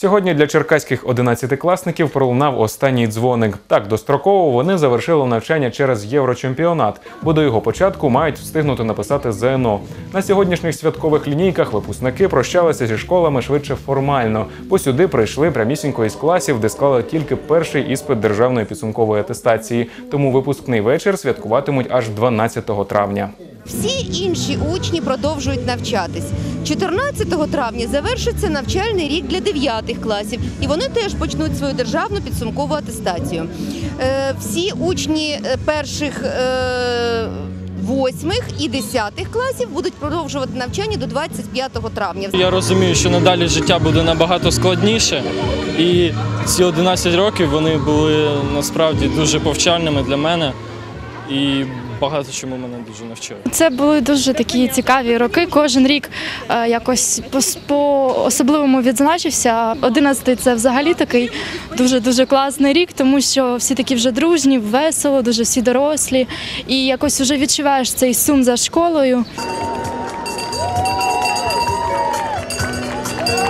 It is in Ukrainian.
Сьогодні для черкаських одинадцятикласників пролунав останній дзвоник. Так достроково вони завершили навчання через єврочемпіонат, бо до його початку мають встигнути написати ЗНО. На сьогоднішніх святкових лінійках випускники прощалися зі школами швидше формально, бо сюди прийшли прямісінько із класів, де склали тільки перший іспит державної підсумкової атестації. Тому випускний вечір святкуватимуть аж 12 травня. Всі інші учні продовжують навчатись. 14 травня завершиться навчальний рік для 9 класів, і вони теж почнуть свою державну підсумкову атестацію. Е, всі учні е, перших е, восьмих і десятих класів будуть продовжувати навчання до 25 травня. Я розумію, що надалі життя буде набагато складніше, і ці 11 років вони були насправді дуже повчальними для мене і багато чому мене дуже навчили. Це були дуже такі цікаві роки. Кожен рік е, якось по, особливому відзначився. Одинадцятий це взагалі такий дуже дуже класний рік, тому що всі такі вже дружні, весело, дуже всі дорослі, і якось вже відчуваєш цей сум за школою.